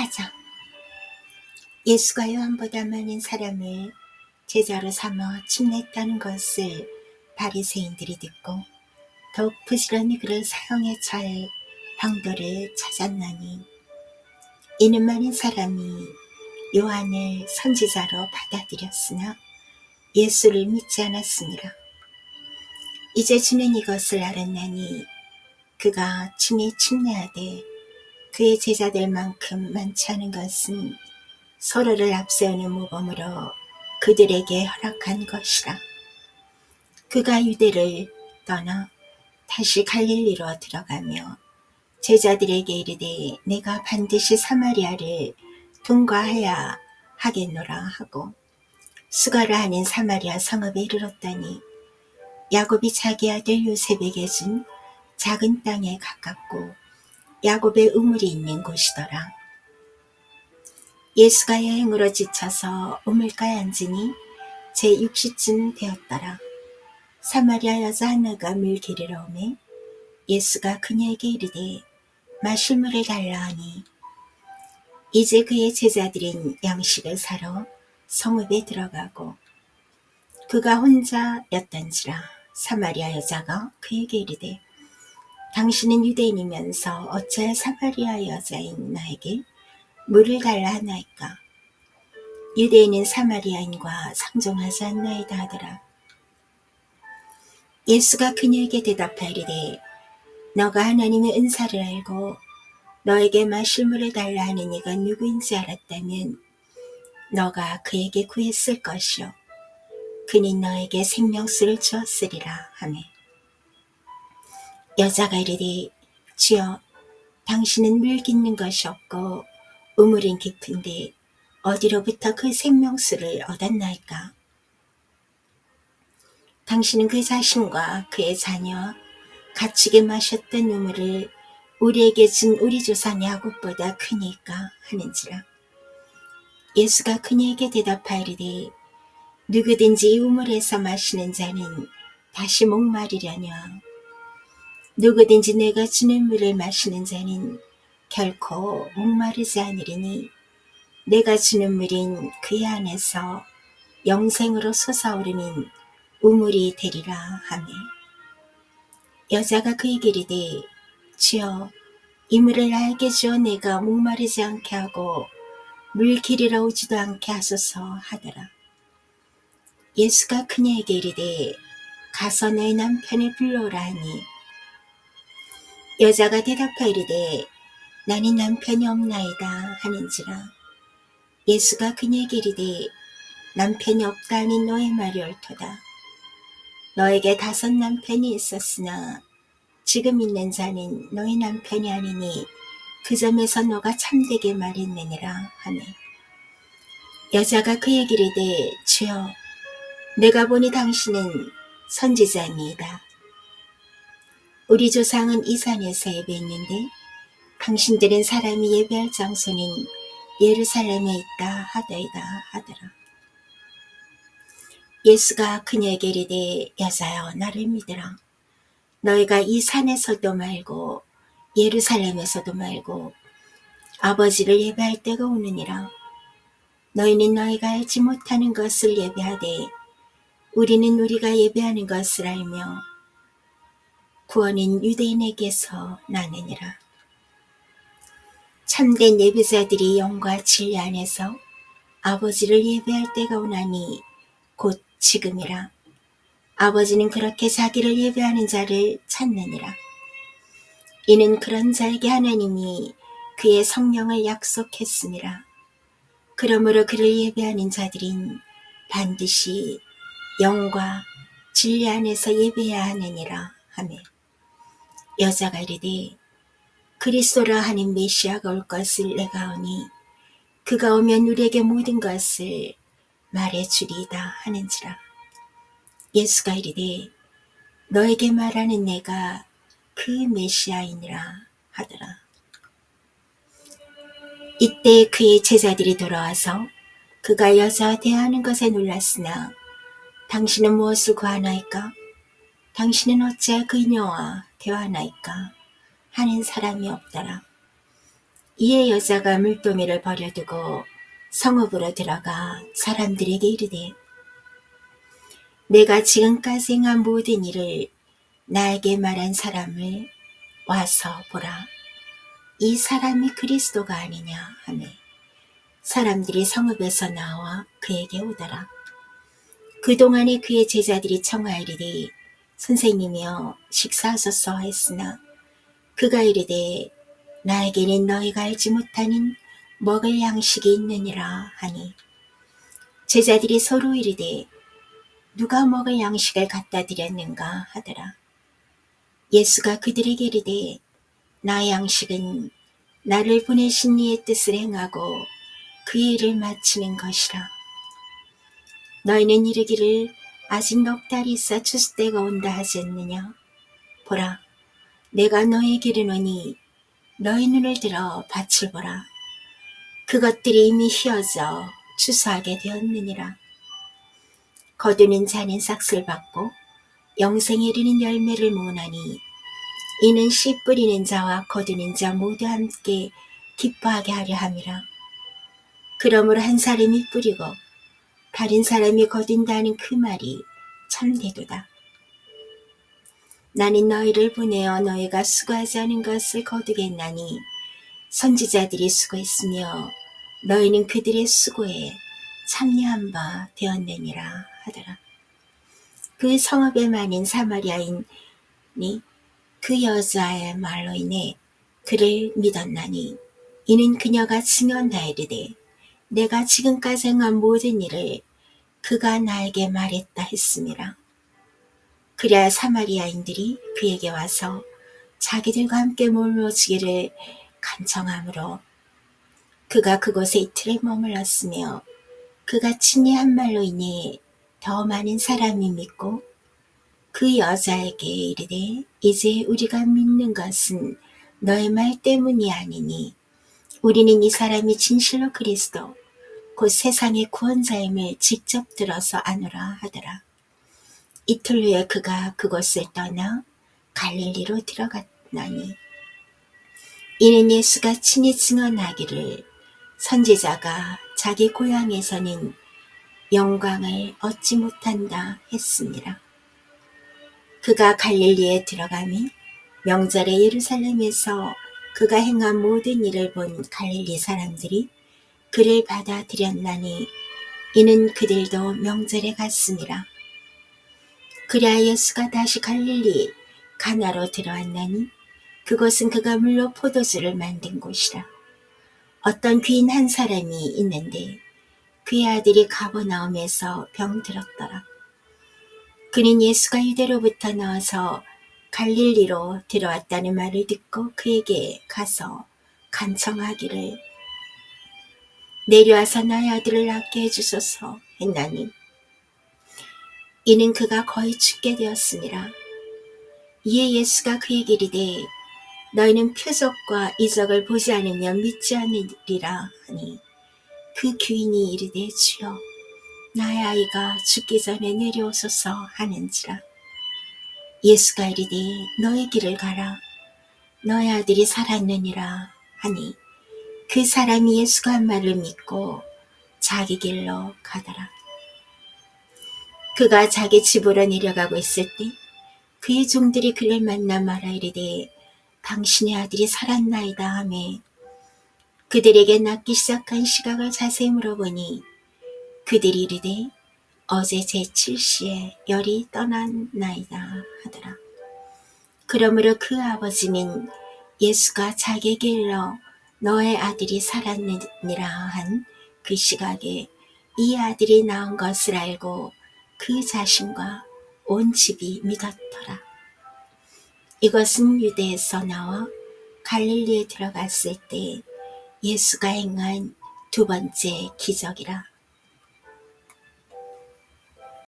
4장 예수가 요한보다 많은 사람을 제자로 삼아 침냈다는 것을 바리새인들이 듣고 더욱 부지런히 그를 사형에 처할 방도를 찾았나니 이는 많은 사람이 요한을 선지자로 받아들였으나 예수를 믿지 않았습니다. 이제 주는 이것을 알았나니 그가 친히 침례하되 그의 제자들만큼 많지 않은 것은 서로를 앞세우는 모범으로 그들에게 허락한 것이라. 그가 유대를 떠나 다시 갈릴리로 들어가며 제자들에게 이르되 내가 반드시 사마리아를 통과해야 하겠노라 하고 수가라 하는 사마리아 성읍에 이르렀더니 야곱이 자기 아들 요셉에게 준 작은 땅에 가깝고 야곱의 우물이 있는 곳이더라. 예수가 여행으로 지쳐서 우물가에 앉으니 제6시쯤 되었더라. 사마리아 여자 하나가 물 기르러 오매 예수가 그녀에게 이르되 마실 물을 달라 하니 이제 그의 제자들인 양식을 사러 성읍에 들어가고 그가 혼자였던지라 사마리아 여자가 그에게 이르되 당신은 유대인이면서 어찌 사마리아 여자인 나에게 물을 달라 하나이까? 유대인은 사마리아인과 상종하지 않나이다 하더라. 예수가 그녀에게 대답하리되 너가 하나님의 은사를 알고 너에게 마실 물을 달라 하는 이가 누구인지 알았다면 너가 그에게 구했을 것이요 그는 너에게 생명수를 주었으리라 하매 여자가 이르되 주여 당신은 물 깃는 것이 없고 우물은 깊은데 어디로부터 그 생명수를 얻었나이까? 당신은 그 자신과 그의 자녀 갇히게 마셨던 우물을 우리에게 준 우리 조상 야곱보다 크니까 하는지라. 예수가 그녀에게 대답하리되 누구든지 이 우물에서 마시는 자는 다시 목마르려냐 누구든지 내가 주는 물을 마시는 자는 결코 목마르지 않으리니 내가 주는 물인 그의 안에서 영생으로 솟아오르는 우물이 되리라 하매 여자가 그에게 이르되 주여 이 물을 알게 주어 내가 목마르지 않게 하고 물 기르러 오지도 않게 하소서 하더라. 예수가 그녀에게 이르되 가서 너의 남편을 불러오라 하니 여자가 대답하이르되 나는 남편이 없나이다 하는지라 예수가 그녀에게 이르되 남편이 없다니 너의 말이 옳도다. 너에게 다섯 남편이 있었으나 지금 있는 자는 너의 남편이 아니니 그 점에서 너가 참되게 말했느니라 하매 여자가 그에게 이르되 주여 내가 보니 당신은 선지자입니다 우리 조상은 이 산에서 예배했는데 당신들은 사람이 예배할 장소는 예루살렘에 있다 하더이다 하더라. 예수가 그녀에게 이르되 여자여 나를 믿으라. 너희가 이 산에서도 말고 예루살렘에서도 말고 아버지를 예배할 때가 오느니라. 너희는 너희가 알지 못하는 것을 예배하되 우리는 우리가 예배하는 것을 알며 구원은 유대인에게서 나느니라. 참된 예배자들이 영과 진리 안에서 아버지를 예배할 때가 오나니 곧 지금이라. 아버지는 그렇게 자기를 예배하는 자를 찾느니라. 이는 그런 자에게 하나님이 그의 성령을 약속했습니다. 그러므로 그를 예배하는 자들인 반드시 영과 진리 안에서 예배해야 하느니라 하며 여자가 이르되 그리스도라 하는 메시아가 올 것을 내가 오니 그가 오면 우리에게 모든 것을 말해 주리이다 하는지라 예수가 이르되 너에게 말하는 내가 그 메시아이니라 하더라 이때 그의 제자들이 돌아와서 그가 여자와 대하는 것에 놀랐으나 당신은 무엇을 구하나이까? 당신은 어찌 그녀와 대화하나이까 하는 사람이 없더라. 이에 여자가 물도미를 버려두고 성읍으로 들어가 사람들에게 이르되 내가 지금까지 행한 모든 일을 나에게 말한 사람을 와서 보라. 이 사람이 그리스도가 아니냐 하매 사람들이 성읍에서 나와 그에게 오더라. 그동안에 그의 제자들이 청하이르되 선생님이여 식사하소서 했으나 그가 이르되 나에게는 너희가 알지 못하는 먹을 양식이 있느니라 하니 제자들이 서로 이르되 누가 먹을 양식을 갖다 드렸는가 하더라. 예수가 그들에게 이르되 나의 양식은 나를 보내신 이의 뜻을 행하고 그 일을 마치는 것이라. 너희는 이르기를 아직 넉 달이 있어 추수 때가 온다 하지 않느냐? 보라, 내가 너희에게 이르노니 너희 눈을 들어 밭을 보라. 그것들이 이미 휘어져 추수하게 되었느니라. 거두는 자는 삭슬 받고 영생에 이르는 열매를 모으나니 이는 씨 뿌리는 자와 거두는 자 모두 함께 기뻐하게 하려 함이라. 그러므로 한 사람이 뿌리고 다른 사람이 거둔다는 그 말이 참되도다. 나는 너희를 보내어 너희가 수고하지 않은 것을 거두겠나니 선지자들이 수고했으며 너희는 그들의 수고에 참여한 바 되었느니라 하더라. 그 성읍에 많은 사마리아인이 그 여자의 말로 인해 그를 믿었나니 이는 그녀가 증언하이르되 내가 지금까지 행한 모든 일을 그가 나에게 말했다 했습니다. 그래야 사마리아인들이 그에게 와서 자기들과 함께 몰려지기를 간청하므로 그가 그곳에 이틀을 머물렀으며 그가 친히 한 말로 인해 더 많은 사람이 믿고 그 여자에게 이르되 이제 우리가 믿는 것은 너의 말 때문이 아니니 우리는 이 사람이 진실로 그리스도 곧 세상의 구원자임을 직접 들어서 아노라 하더라. 이틀 후에 그가 그곳을 떠나 갈릴리로 들어갔나니 이는 예수가 친히 증언하기를 선지자가 자기 고향에서는 영광을 얻지 못한다 했습니다. 그가 갈릴리에 들어가니 명절에 예루살렘에서 그가 행한 모든 일을 본 갈릴리 사람들이 그를 받아들였나니 이는 그들도 명절에 갔습니다. 그래야 예수가 다시 갈릴리 가나로 들어왔나니 그곳은 그가 물로 포도주를 만든 곳이라. 어떤 귀인 한 사람이 있는데 그의 아들이 가버나움에서 병들었더라. 그는 예수가 유대로부터 나와서 갈릴리로 들어왔다는 말을 듣고 그에게 가서 간청하기를 내려와서 나의 아들을 낳게 해주소서 했나니. 이는 그가 거의 죽게 되었습니다. 이에 예수가 그에게 이르되 너희는 표적과 이적을 보지 않으면 믿지 않으리라 하니 그 귀인이 이르되 주여 나의 아이가 죽기 전에 내려오소서 하는지라. 예수가 이르되 너의 길을 가라. 너의 아들이 살았느니라 하니 그 사람이 예수가 한 말을 믿고 자기 길로 가더라. 그가 자기 집으로 내려가고 있을 때 그의 종들이 그를 만나 말하 이르되 당신의 아들이 살았나이다 하매 그들에게 낫기 시작한 시각을 자세히 물어보니 그들이 이르되 어제 제7시에 열이 떠났나이다 하더라. 그러므로 그 아버지는 예수가 자기 길로 너의 아들이 살았느니라 한 그 시각에 이 아들이 낳은 것을 알고 그 자신과 온 집이 믿었더라. 이것은 유대에서 나와 갈릴리에 들어갔을 때 예수가 행한 두 번째 기적이라.